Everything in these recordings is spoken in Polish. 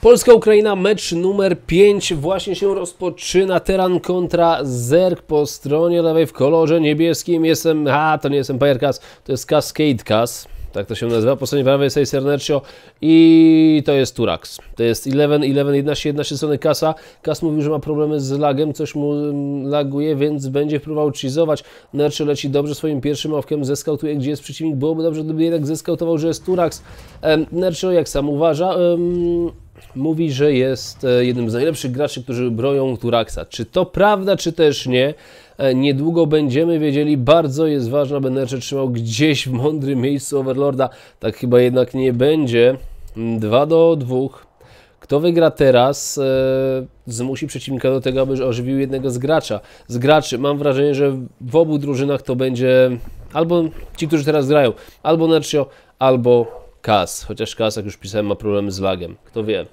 Polska-Ukraina, mecz numer 5 właśnie się rozpoczyna. Teran kontra Zerk po stronie lewej w kolorze niebieskim. Jestem, a to nie jestem Pajerkas, to jest Cascade Cas. Tak to się nazywa. Po stronie prawej jest Sernercio i to jest Turax. To jest 11, 11, 11, 11 strony Kasa. Kas mówił, że ma problemy z lagem, coś mu laguje, więc będzie próbował cheezować. Nercio leci dobrze swoim pierwszym awkiem, zeskautuje, gdzie jest przeciwnik. Byłoby dobrze, gdyby jednak zeskautował, że jest Turax. Nercio, jak sam uważa, mówi, że jest e, jednym z najlepszych graczy, którzy broją Turaxa. Czy to prawda, czy też nie? E, niedługo będziemy wiedzieli. Bardzo jest ważne, aby Nercze trzymał gdzieś w mądrym miejscu Overlorda. Tak chyba jednak nie będzie. 2 do 2. Kto wygra teraz, e, zmusi przeciwnika do tego, aby ożywił jednego z gracza. Z graczy. Mam wrażenie, że w obu drużynach to będzie albo ci, którzy teraz grają, albo Nercio, albo Kas. Chociaż Kas, jak już pisałem, ma problemy z lagiem. Kto wie.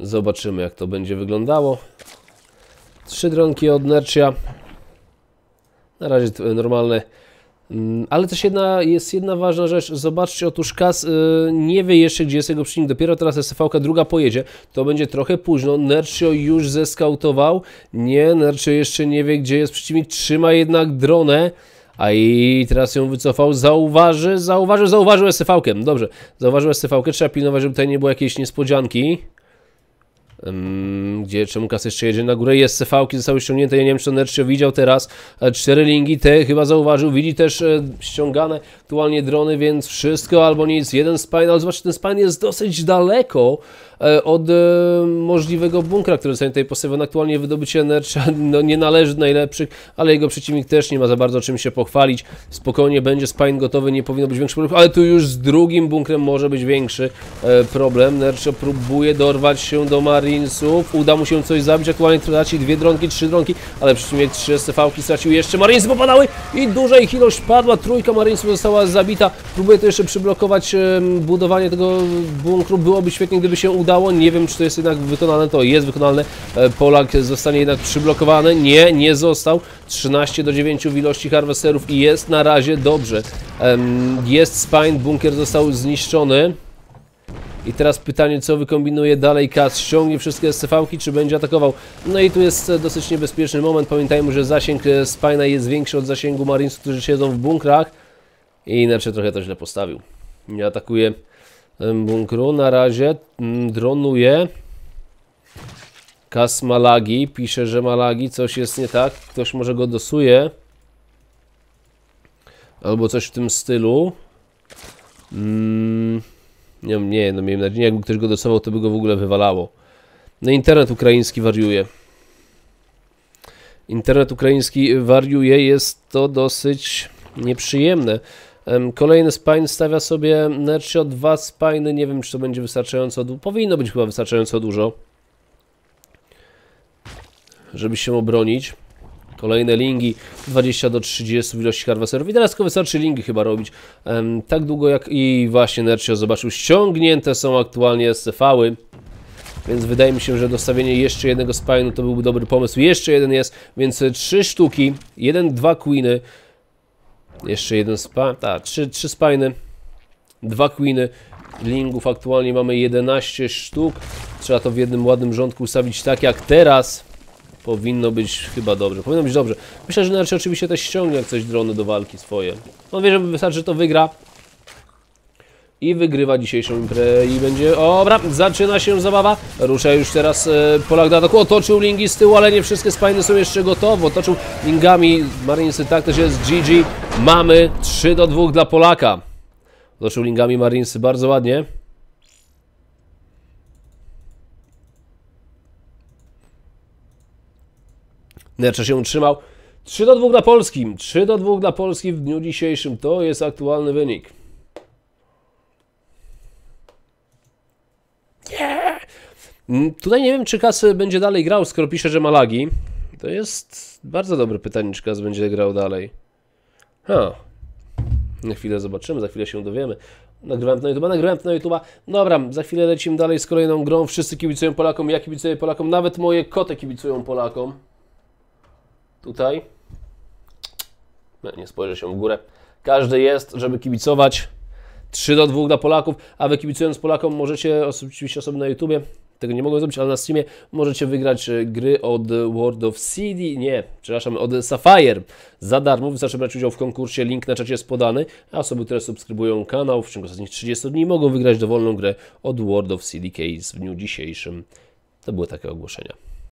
Zobaczymy, jak to będzie wyglądało. Trzy dronki od Nercia. Na razie normalne. Mm, ale też jedna, jest jedna ważna rzecz. Zobaczcie, otóż Kas yy, nie wie jeszcze, gdzie jest jego przeciwnik. Dopiero teraz SFV druga pojedzie. To będzie trochę późno. Nercio już zeskautował. Nie, Nercio jeszcze nie wie, gdzie jest przeciwnik. Trzyma jednak dronę. A i teraz ją wycofał. Zauważy, zauważył, zauważył SFV-kiem. Dobrze, zauważył SFV-kę. Trzeba pilnować, żeby tutaj nie było jakiejś niespodzianki. Gdzie czemu kas jeszcze jedzie na górę? Jest CV-ki zostały ściągnięte. Ja nie wiem, czy Nercio widział teraz. E, cztery linki, te chyba zauważył. Widzi też e, ściągane aktualnie drony, więc wszystko albo nic. Jeden spine, ale zobaczcie, ten spine jest dosyć daleko od e, możliwego bunkra, który zostanie tutaj postawiony. Aktualnie wydobycie Nercha no, nie należy do najlepszych, ale jego przeciwnik też nie ma za bardzo czym się pochwalić. Spokojnie będzie Spine gotowy, nie powinno być większy problem, ale tu już z drugim bunkrem może być większy e, problem. Nercho próbuje dorwać się do Marinesów, uda mu się coś zabić, aktualnie traci dwie dronki, trzy dronki, ale przeciwnik trzy STV-ki stracił jeszcze, Marinesy popadały i duża ich ilość padła, trójka Marinesów została zabita, próbuje to jeszcze przyblokować budowanie tego bunkru, byłoby świetnie, gdyby się udało udało. Nie wiem, czy to jest jednak wykonane. To jest wykonalne. E, Polak zostanie jednak przyblokowany. Nie, nie został. 13 do 9 w ilości harvesterów i jest na razie dobrze. Jest spine, bunkier został zniszczony. I teraz pytanie, co wykombinuje dalej Kas? Ściągnie wszystkie SCV-ki, czy będzie atakował? No i tu jest dosyć niebezpieczny moment. Pamiętajmy, że zasięg e, Spina jest większy od zasięgu Marinesów, którzy siedzą w bunkrach. I inaczej trochę to źle postawił. Nie atakuje bunkru. Na razie mm, dronuje. Kas Malagi. Pisze, że Malagi coś jest nie tak. Ktoś może go dosuje. Albo coś w tym stylu. Mm, nie, nie, no miałem nadzieję, jakby ktoś go dosował, to by go w ogóle wywalało. No internet ukraiński wariuje. Internet ukraiński wariuje, jest to dosyć nieprzyjemne. Kolejny spine stawia sobie Nercio dwa spiny. Nie wiem, czy to będzie wystarczająco dużo. Powinno być chyba wystarczająco dużo, żeby się obronić. Kolejne lingi 20 do 30 w ilości harvesterów. I teraz tylko wystarczy lingi chyba robić. Tak długo jak i właśnie Nercio zobaczył. Ściągnięte są aktualnie SCV-y. Więc wydaje mi się, że dostawienie jeszcze jednego spinu to byłby dobry pomysł. Jeszcze jeden jest, więc trzy sztuki, jeden, dwa queeny, jeszcze jeden spa, tak, trzy, trzy spiny, dwa queeny, lingów aktualnie mamy 11 sztuk. Trzeba to w jednym ładnym rządku ustawić tak jak teraz. Powinno być chyba dobrze, powinno być dobrze. Myślę, że Nerczy oczywiście też ściągnie jak coś drony do walki swoje. On wie, że wystarczy, że to wygra. I wygrywa dzisiejszą imprezę i będzie... Dobra, zaczyna się zabawa. Rusza już teraz e, Polak do ataku. Otoczył lingi z tyłu, ale nie wszystkie spajny są jeszcze gotowe. Otoczył lingami Marinesy, tak też jest GG. Mamy 3 do 2 dla Polaka. Otoczył lingami Marinesy bardzo ładnie. Nercze się utrzymał. 3 do 2 dla Polski. 3 do 2 dla Polski w dniu dzisiejszym. To jest aktualny wynik. Mm, tutaj nie wiem, czy Kas będzie dalej grał, skoro pisze, że ma lagi. To jest bardzo dobre pytanie, czy Kas będzie grał dalej. Ha. Na chwilę zobaczymy, za chwilę się dowiemy. Nagrywałem to na YouTube, nagrywałem to na YouTube. Dobra, za chwilę lecimy dalej z kolejną grą. Wszyscy kibicują Polakom, ja kibicuję Polakom, nawet moje koty kibicują Polakom. Tutaj. Nie spojrzę się w górę. Każdy jest, żeby kibicować. 3 do 2 dla Polaków, a wy kibicując Polakom możecie, oczywiście osoby na YouTubie, tego nie mogą zrobić, ale na Steamie możecie wygrać e, gry od World of CD, nie, przepraszam, od Sapphire za darmo. Wystarczy brać udział w konkursie, link na czacie jest podany, a osoby, które subskrybują kanał w ciągu ostatnich 30 dni mogą wygrać dowolną grę od World of CD Case w dniu dzisiejszym. To były takie ogłoszenia.